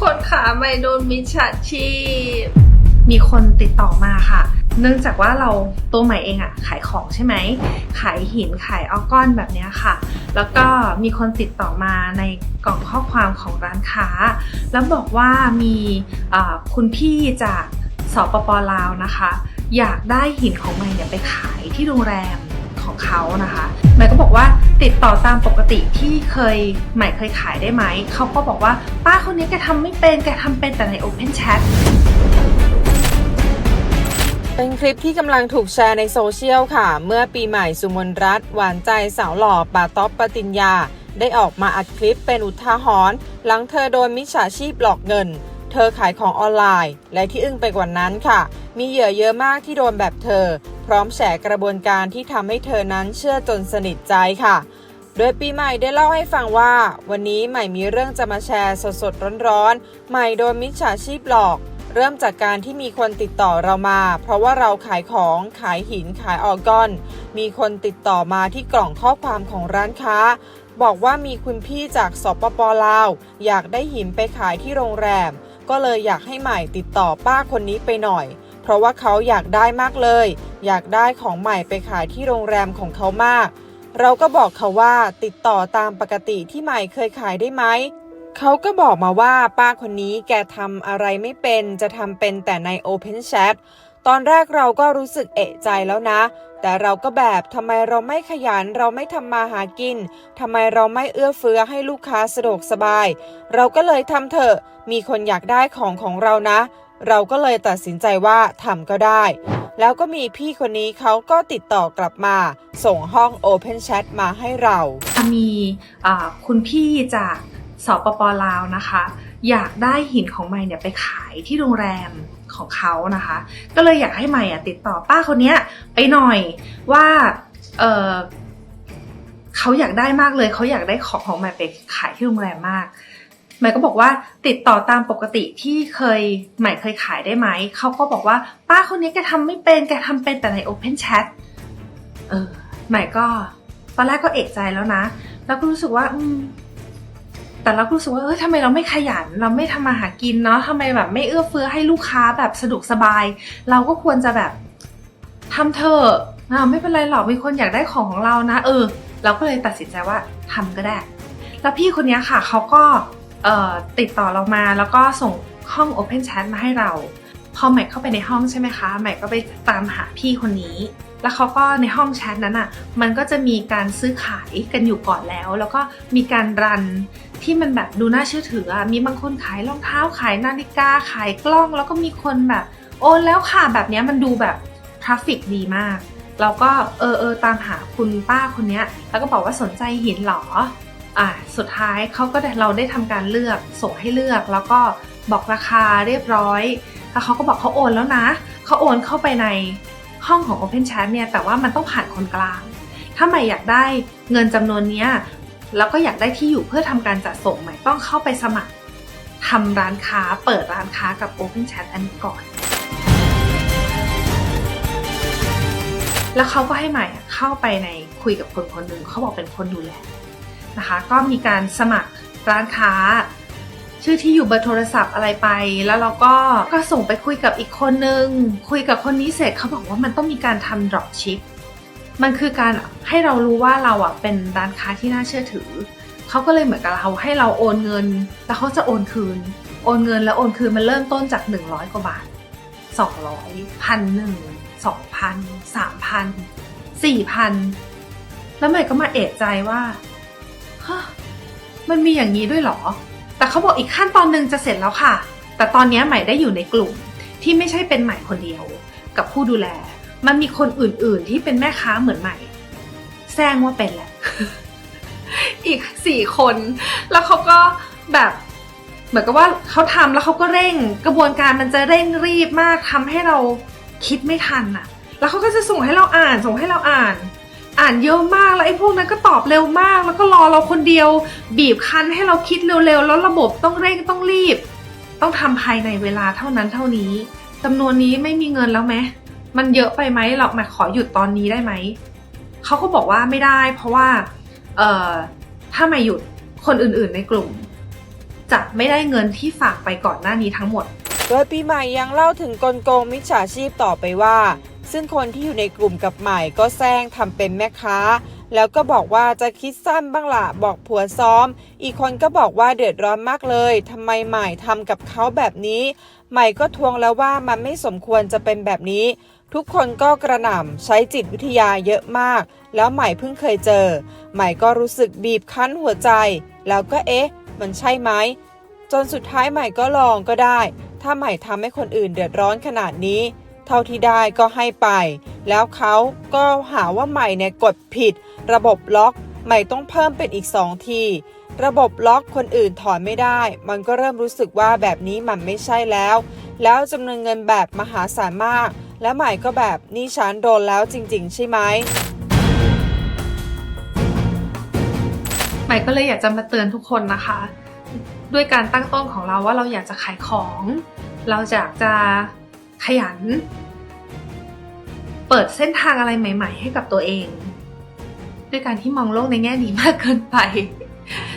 คนขาไม่โดนมิจฉาชีพ มีคนติดต่อมาค่ะ เนื่องจากว่าเราตัวใหม่เองอะขายของใช่ไหม ขายหินขายออก้อนแบบเนี้ยค่ะ แล้วก็มีคนติดต่อมาในกล่องข้อความของร้านค้า แล้วบอกว่ามีคุณพี่จากสปปลาวนะคะ อยากได้หินของใหม่เนี่ยไปขายที่โรงแรม เขานะคะหม่ก็บอกว่าติดต่อตามปกติที่เคยใหม่เคยขายได้ไหม เขาก็บอกว่าป้าคนนี้แกทำไม่เป็นแกทำเป็นแต่ใน Open Chat เป็นคลิปที่กำลังถูกแชร์ในโซเชียลค่ะ เมื่อปีใหม่สุมนรัตน์หวานใจสาวหล่อปาต๊อปปติญญา ได้ออกมาอัดคลิปเป็นอุทาหรณ์หลังเธอโดนมิจฉาชีพหลอกเงิน เธอขายของออนไลน์ และที่อึ้งไปกว่านั้นค่ะ มีเหยื่อเยอะมากที่โดนแบบเธอ พร้อมแฉกระบวนการที่ทำให้เธอนั้นเชื่อจนสนิทใจค่ะ โดยปีใหม่ได้เล่าให้ฟังว่า วันนี้ใหม่มีเรื่องจะมาแชร์สดๆร้อนๆ ใหม่โดนมิจฉาชีพหลอก เริ่มจากการที่มีคนติดต่อเรามา เพราะว่าเราขายของขายหินขายออร์กอน มีคนติดต่อมาที่กล่องข้อความของร้านค้าบอกว่ามีคุณพี่จากสปปลาว อยากได้หินไปขายที่โรงแรม ก็เลยอยากให้ใหม่ติดต่อป้าคนนี้ไปหน่อย ราะว่าเขาอยากได้มากเลย อยากได้ของใหม่ไปขายที่โรงแรมของเขามาก เราก็บอกเขาว่าติดต่อตามปกติที่ใหม่เคยขายได้ไหมเขาก็บอกมาว่าป้าคนนี้แกทำอะไรไม่เป็นจะทำเป็นแต่ใน Open Chat ตอนแรกเราก็รู้สึกเอะใจแล้วนะ แต่เราก็แบบทำไมเราไม่ขยันเราไม่ทำมาหากินทำไมเราไม่เอื้อเฟื้อให้ลูกค้าสะดวกสบาย เราก็เลยทำเถอะ มีคนอยากได้ของของเรานะ เราก็เลยตัดสินใจว่าทำก็ได้ แล้วก็มีพี่คนนี้เขาก็ติดต่อกลับมา ส่งห้อง Open Chat มาให้เรา มีคุณพี่จากสปปลาวนะคะ อยากได้หินของใหม่เนี่ยไปขายที่โรงแรมของเขานะคะ ก็เลยอยากให้ใหม่อะติดต่อป้าคนนี้ไปหน่อยว่าเออเขาอยากได้มากเลย เขาอยากได้ของของใหม่ไปขายที่โรงแรมมาก หม่ก็บอกว่าติดต่อตามปกติที่เคยใหม่เคยขายได้ไหม เขาก็บอกว่าป้าคนนี้แกทำไม่เป็นแกทำเป็นแต่ใน Open Chat เออใหม่ก็ตอนแรกก็เอกใจแล้วนะ แล้วก็รู้สึกว่าอืมแต่เราก็รู้สึกว่าเออทำไมเราไม่ขยัน เราไม่ทำมาหากินเนาะทำไมแบบไม่เอื้อเฟื้อให้ลูกค้าแบบสะดวกสบาย เราก็ควรจะแบบทำเถอะอ่าไม่เป็นไรหรอกมีคนอยากได้ของของเรานะ เออ เราก็เลยตัดสินใจว่าทำก็ได้ แล้วพี่คนนี้ค่ะเขาก็เติดต่อเรามาแล้วก็ส่งห้อง Open Chat มาให้เรา พอใหม่เข้าไปในห้องใช่ไหมคะ ใหม่ก็ไปตามหาพี่คนนี้ แล้วเขาก็ในห้องแชทนั้นอะ มันก็จะมีการซื้อขายกันอยู่ก่อนแล้ว แล้วก็มีการรันที่มันแบบดูน่าเชื่อถือมีบางคนขายรองเท้าขายนาฬิกาขายกล้อง แล้วก็มีคนแบบโอนแล้วค่ะแบบนี้มันดูแบบทราฟฟิกดีมากเราก็เออเออตามหาคุณป้าคนนี้แล้วก็บอกว่าสนใจหินหรอ อะสุดท้ายเขาก็เราได้ทำการเลือกส่งให้เลือก แล้วก็บอกราคาเรียบร้อยแล้วเขาก็บอกเขาโอนแล้วนะเขาโอนเข้าไปในห้องของ Open Chat เนี่ยแต่ว่ามันต้องผ่านคนกลาง ถ้าใหม่อยากได้เงินจำนวนนี้แล้วก็อยากได้ที่อยู่เพื่อทำการจัดส่งใหม่ต้องเข้าไปสมัครทำร้านค้าเปิดร้านค้ากับ Open Chat อันนี้ก่อน แล้วเขาก็ให้ใหม่เข้าไปในคุยกับคนคนหนึ่งเขาบอกเป็นคนดูแล นะคะ ก็มีการสมัครร้านค้า ชื่อที่อยู่เบอร์โทรศัพท์อะไรไป แล้วเราก็ก็ส่งไปคุยกับอีกคนนึง คุยกับคนนี้เสร็จเขาบอกว่ามันต้องมีการทำ drop ship มันคือการให้เรารู้ว่าเราอะเป็นร้านค้าที่น่าเชื่อถือ เขาก็เลยเหมือนกับเราให้เราโอนเงิน แล้วเขาจะโอนคืน โอนเงินแล้วโอนคืนมันเริ่มต้นจาก 100 กว่าบาท 200พันหนึ่งสองพันสามพันสี่พันแล้วใหม่ก็มาเอะใจว่า ฮะมันมีอย่างนี้ด้วยเหรอ แต่เขาบอกอีกขั้นตอนหนึ่งจะเสร็จแล้วค่ะ แต่ตอนนี้ใหม่ได้อยู่ในกลุ่มที่ไม่ใช่เป็นใหม่คนเดียว กับผู้ดูแล มันมีคนอื่นๆ ที่เป็นแม่ค้าเหมือนใหม่แซงว่าเป็นแหละ อีกสี่คน แล้วเขาก็แบบเหมือนกับว่าเขาทำแล้วเขาก็เร่ง กระบวนการมันจะเร่งรีบมากทำให้เราคิดไม่ทันอะแล้วเขาก็จะส่งให้เราอ่าน ส่งให้เราอ่าน อ่านเยอะมากแล้วไอ้พวกนั้นก็ตอบเร็วมาก แล้วก็รอเราคนเดียว บีบคั้นให้เราคิดเร็วๆ แล้วระบบต้องเร่งต้องรีบ ต้องทำภายในเวลาเท่านั้นเท่านี้จำนวนนี้ไม่มีเงินแล้วไหมมันเยอะไปไหมเรามาขอหยุดตอนนี้ได้ไหมเขาก็บอกว่าไม่ได้ เพราะว่าเอ่อถ้าไมาหยุดคนอื่นๆในกลุ่ม จะไม่ได้เงินที่ฝากไปก่อนหน้านี้ทั้งหมด โดยปีใหม่ยังเล่าถึงกลโกงมิจฉาชีพต่อไปว่า ซึ่งคนที่อยู่ในกลุ่มกับใหม่ก็แซงทำเป็นแม่ค้า แล้วก็บอกว่าจะคิดสั้นบ้างละบอกผัวซ้อม อีกคนก็บอกว่าเดือดร้อนมากเลยทำไมใหม่ทำกับเขาแบบนี้ ใหม่ก็ทวงแล้วว่ามันไม่สมควรจะเป็นแบบนี้ ทุกคนก็กระหน่ำใช้จิตวิทยาเยอะมาก แล้วใหม่เพิ่งเคยเจอ ใหม่ก็รู้สึกบีบคั้นหัวใจ แล้วก็เอ๊ะ มันใช่ไหมจนสุดท้ายใหม่ก็ลองก็ได้ ถ้าใหม่ทำให้คนอื่นเดือดร้อนขนาดนี้ เท่าที่ได้ก็ให้ไป แล้วเขาก็หาว่าใหม่เนี่ยกดผิด ระบบล็อกใหม่ต้องเพิ่มเป็นอีกสองที ระบบล็อกคนอื่นถอนไม่ได้ มันก็เริ่มรู้สึกว่าแบบนี้มันไม่ใช่แล้ว แล้วจำนวนเงินแบบมหาศาลมาก และใหม่ก็แบบนี่ฉันโดนแล้วจริง ๆ ใช่ไหมใหม่ก็เลยอยากจะมาเตือนทุกคนนะคะ ด้วยการตั้งต้นของเราว่าเราอยากจะขายของ เราอยากจะ ขยัน เปิดเส้นทางอะไรใหม่ ๆ ให้กับตัวเอง ด้วยการที่มองโลกในแง่ดีมากเกินไป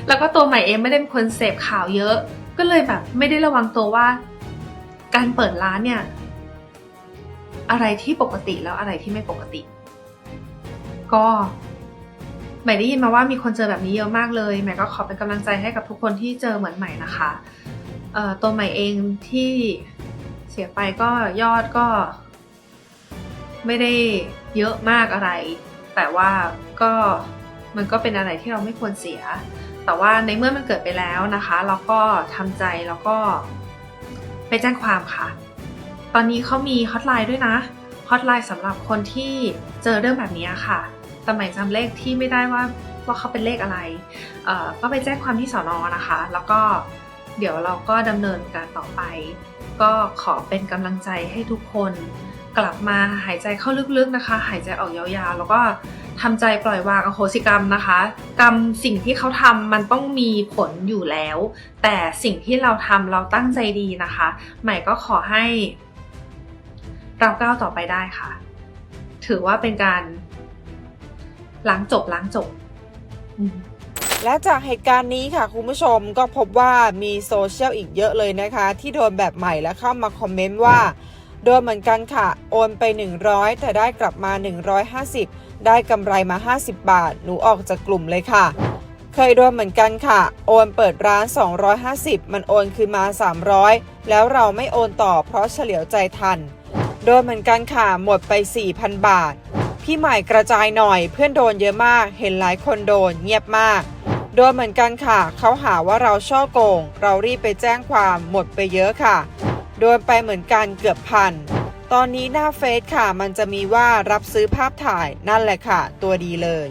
แล้วก็ตัวใหม่เองไม่ได้เป็นคนเสพข่าวเยอะ ก็เลยแบบไม่ได้ระวังตัวว่า การเปิดร้านเนี่ย อะไรที่ปกติแล้วอะไรที่ไม่ปกติ ก็ใหม่ได้ยินมาว่ามีคนเจอแบบนี้เยอะมากเลยใหม่ก็ขอเป็นกำลังใจให้กับทุกคนที่เจอเหมือนใหม่นะคะตัวใหม่เองที่ เสียไปก็ยอดก็ ไม่ได้เยอะมากอะไร แต่ว่าก็มันก็เป็นอะไรที่เราไม่ควรเสีย แต่ว่าในเมื่อมันเกิดไปแล้วนะคะ เราก็ทำใจแล้วก็ไปแจ้งความค่ะ ตอนนี้เขามีฮอตไลน์ด้วยนะฮอตไลน์สำหรับคนที่เจอเรื่องแบบนี้ค่ะแต่หมายจำเลขที่ไม่ได้ว่าว่าเขาเป็นเลขอะไร เอ่อ ก็ไปแจ้งความที่สอนอนะคะ แล้วก็ เดี๋ยวเราก็ดำเนินการต่อไป ก็ขอเป็นกำลังใจให้ทุกคน กลับมาหายใจเข้าลึกๆนะคะ หายใจออกยาวๆ แล้วก็ทำใจปล่อยวางอโหสิกรรมนะคะ กรรมสิ่งที่เขาทำมันต้องมีผลอยู่แล้ว แต่สิ่งที่เราทำเราตั้งใจดีนะคะ ใหม่ก็ขอให้ เราก้าวต่อไปได้ค่ะ ถือว่าเป็นการล้างจบล้างจบ อืม และจากเหตุการณ์นี้ค่ะคุณผู้ชมก็พบว่ามีโซเชียลอีกเยอะเลยนะคะ ที่โดนแบบใหม่และเข้ามาคอมเมนต์ว่า โดนเหมือนกันค่ะ โอนไป 100 แต่ได้กลับมา 150 ได้กำไรมา 50 บาท หนูออกจากกลุ่มเลยค่ะ เคยโดนเหมือนกันค่ะ โอนเปิดร้าน 250 มันโอนคือมา 300 แล้วเราไม่โอนต่อเพราะเฉลียวใจทัน โดนเหมือนกันค่ะหมดไป 4,000 บาท พี่ใหม่กระจายหน่อยเพื่อนโดนเยอะมาก เห็นหลายคนโดนเงียบมาก โดนเหมือนกันค่ะ เขาหาว่าเราช่อโกง เรารีบไปแจ้งความหมดไปเยอะค่ะ โดนไปเหมือนกันเกือบพัน ตอนนี้หน้าเฟซค่ะ มันจะมีว่ารับซื้อภาพถ่ายนั่นแหละค่ะ ตัวดีเลย